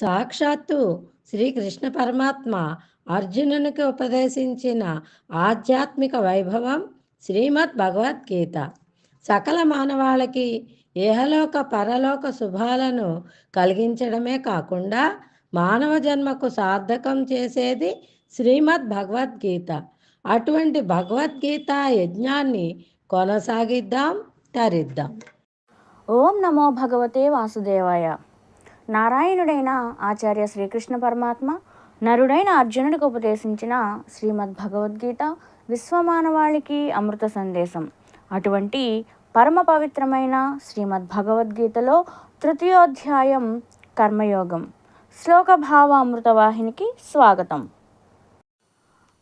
సాక్షాత్తు శ్రీకృష్ణ పరమాత్మ అర్జునునికి ఉపదేశించిన ఆధ్యాత్మిక వైభవం శ్రీమద్ భగవద్గీత సకల మానవాళికి ఏహలోక పరలోక శుభాలను కలిగించడమే కాకుండా మానవ జన్మకు సార్థకం చేసేది శ్రీమద్ భగవద్గీత అటువంటి భగవద్గీత యజ్ఞాన్ని కొనసాగిద్దాం తరిద్దాం. ఓం నమో భగవతే వాసుదేవాయ. నారాయణుడైన ఆచార్య శ్రీకృష్ణ పరమాత్మ నరుడైన అర్జునుడికి ఉపదేశించిన శ్రీమద్ భగవద్గీత విశ్వమానవాళికి అమృత సందేశం. అటువంటి పరమ పవిత్రమైన శ్రీమద్ భగవద్గీతలో తృతీయోధ్యాయం కర్మయోగం. శ్లోక భావ అమృతవాహినికి స్వాగతం.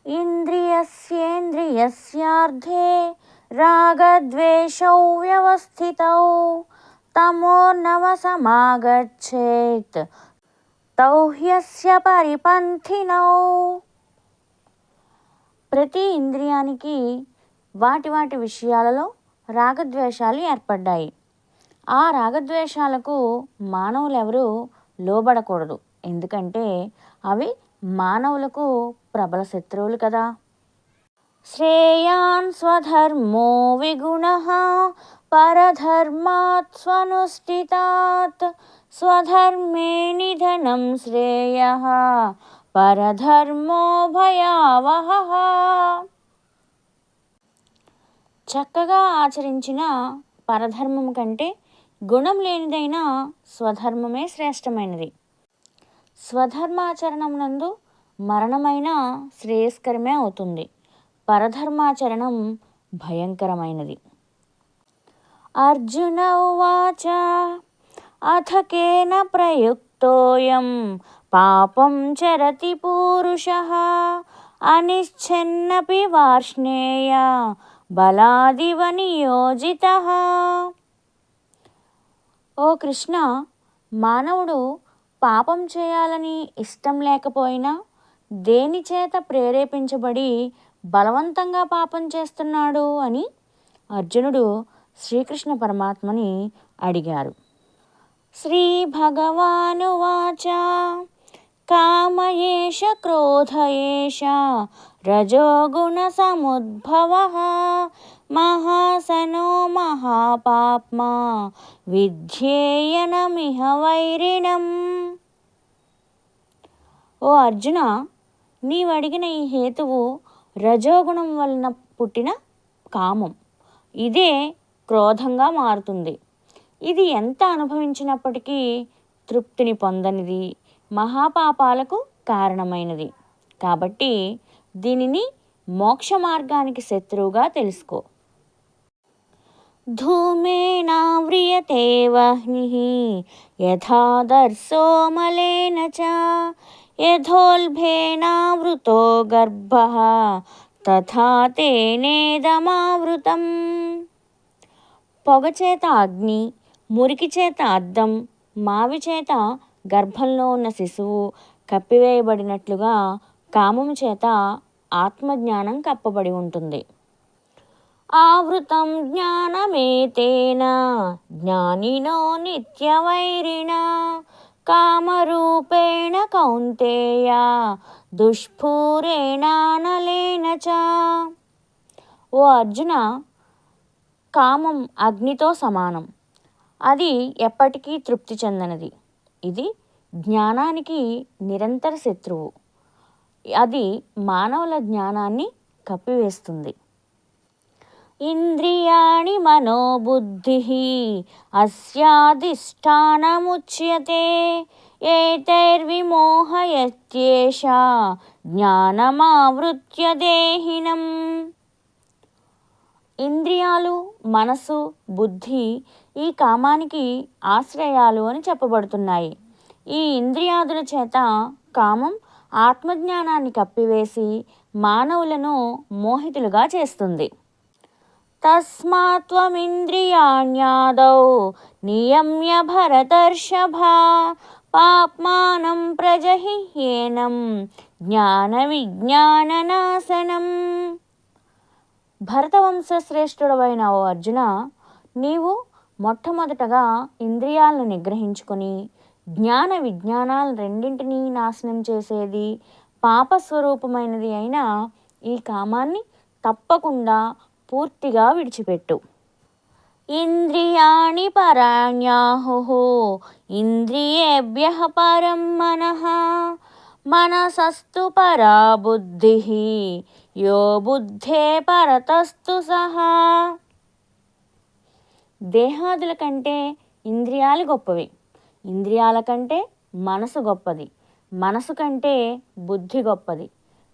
ఇంద్రియస్యేంద్రియస్యార్థే రాగద్వేషౌ వ్యవస్థితౌ తమోర్నవసమాగచ్చేత్ తౌ హ్యస్య పరిపంథినౌ ప్రతి ఇంద్రియానికి వాటి వాటి విషయాలలో రాగద్వేషాలు ఏర్పడ్డాయి. ఆ రాగద్వేషాలకు మానవులెవరూ లోబడకూడదు. ఎందుకంటే అవి మానవులకు ప్రబల శత్రువులు కదా. శ్రేయాన్ స్వధర్మో విగుణ పరధర్మాత్ స్వనుష్ఠితాత్ స్వధర్మే నిధనం శ్రేయ పరధర్మో భయావహ చక్కగా ఆచరించిన పరధర్మం కంటే గుణం లేనిదైన స్వధర్మమే శ్రేష్టమైనది. స్వధర్మాచరణం నందు మరణమైన శ్రేయస్కరమే అవుతుంది. పరధర్మాచరణం భయంకరమైనది. అర్జున ఉవాచ అథ కేన ప్రయుక్తోయం పాపం చరతి పూరుష అనిశ్చన్నపి వార్ష్ణేయ బలాదివ నియోజిత. ఓ కృష్ణ మానవుడు పాపం చేయాలని ఇష్టం లేకపోయినా దేనిచేత ప్రేరేపించబడి బలవంతంగా పాపం చేస్తున్నాడు అని అర్జునుడు శ్రీకృష్ణ పరమాత్మని అడిగారు. శ్రీ భగవానువాచ కామయేష క్రోధయేష రజోగుణ సముద్భవ మహాసనో మహాపాప్మా విధ్యేయనమిహ వైరిణం. ఓ అర్జున నీవడిగిన ఈ హేతువు రజోగుణం వలన పుట్టిన కామం. ఇదే క్రోధంగా మారుతుంది. ఇది ఎంత అనుభవించినప్పటికీ తృప్తిని పొందనిది మహాపాపాలకు కారణమైనది. కాబట్టి దీనిని మోక్ష మార్గానికి శత్రువుగా తెలుసుకో. ధూమేనావ్రియతే వహ్ని యథాదర్శోమలేన చ యథోల్భేనావృతో గర్భ తథా తేనేదమావృతం పొగచేత అగ్ని మురికి చేత అద్దం మావి చేత గర్భంలో ఉన్న శిశువు కప్పివేయబడినట్లుగా కామం చేత ఆత్మజ్ఞానం కప్పబడి ఉంటుంది. ఆవృతం జ్ఞానమేతేన జ్ఞానినో నిత్యవైరిణ. కామరూపేణ కౌంతేయ దుష్పూరేణానలేన చ. ఓ అర్జున కామం అగ్నితో సమానం. అది ఎప్పటికీ తృప్తి చెందనది. ఇది జ్ఞానానికి నిరంతర శత్రువు. అది మానవుల జ్ఞానాన్ని కప్పివేస్తుంది. ఇంద్రియాణి మనోబుద్ధి అస్యాధిష్టానముచ్యతే ఏతైర్విమోహయత్యేష జ్ఞానమావృత్య దేహినం. ఇంద్రియాలు మనసు బుద్ధి ఈ కామానికి ఆశ్రయాలు అని చెప్పబడుతున్నాయి. ఈ ఇంద్రియాదుల చేత కామం ఆత్మజ్ఞానాన్ని కప్పివేసి మానవులను మోహితులుగా చేస్తుంది. తస్మాత్వమింద్రియాణ్యాదౌ నియమ్య భరతర్షభ పాప్మానం ప్రజహిహ్యేనం జ్ఞాన విజ్ఞాననాశనం భరతవంశ శ్రేష్ఠుడవైన ఓ అర్జున నీవు మొట్టమొదటగా ఇంద్రియాలను నిగ్రహించుకొని జ్ఞాన విజ్ఞానాలు రెండింటినీ నాశనం చేసేది పాపస్వరూపమైనది అయిన ఈ కామాన్ని తప్పకుండా పూర్తిగా విడిచిపెట్టు. ఇంద్రియాణి పరాణ్యాహు ఇంద్రియేభ్య పరం మనః. మనసస్తు పరా బుద్ధి యో బుద్ధే పరతస్తు సహా. దేహాదుల కంటే ఇంద్రియాలు గొప్పవి. ఇంద్రియాల కంటే మనసు గొప్పది. మనసు కంటే బుద్ధి గొప్పది.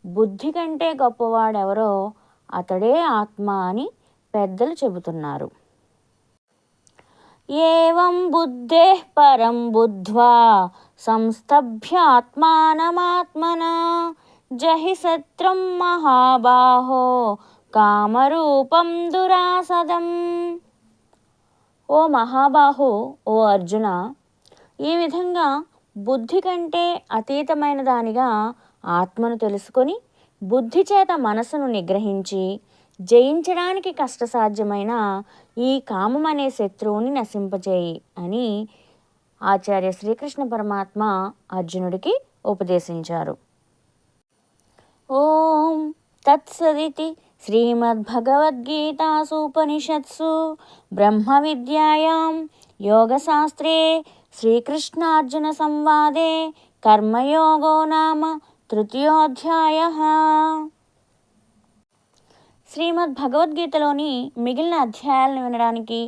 బుద్ధి కంటే గొప్పవాడెవరో అతడే ఆత్మ అని పెద్దలు చెబుతున్నారు. ఏం బుద్ధే పరం బుద్ధ్వా సంస్థభ్యాత్మానమాత్మనా జహి సత్రం మహాబాహో కామరూపం దురాసదం. ఓ మహాబాహు ఓ అర్జున ఈ విధంగా బుద్ధి కంటే అతీతమైన దానిగా ఆత్మను తెలుసుకొని బుద్ధి చేత మనసును నిగ్రహించి జయించడానికి కష్టసాధ్యమైన ఈ కామం అనే శత్రువుని నశింపజేయి అని ఆచార్య శ్రీకృష్ణ పరమాత్మ అర్జునుడికి ఉపదేశించారు. ఓం తత్సదితి శ్రీమద్భగవద్గీతాసూపనిషత్సు బ్రహ్మ విద్యాయాం యోగశాస్త్రే శ్రీకృష్ణార్జున సంవాదే కర్మయోగో నామ తృతీయోధ్యాయ. శ్రీమద్ భగవద్గీతలోని మిగిలిన అధ్యాయాలను వినడానికి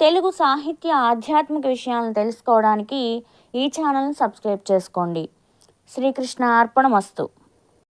తెలుగు సాహిత్య ఆధ్యాత్మిక విషయాలను తెలుసుకోవడానికి ఈ ఛానల్ని సబ్స్క్రైబ్ చేసుకోండి. శ్రీకృష్ణ అర్పణమస్తు.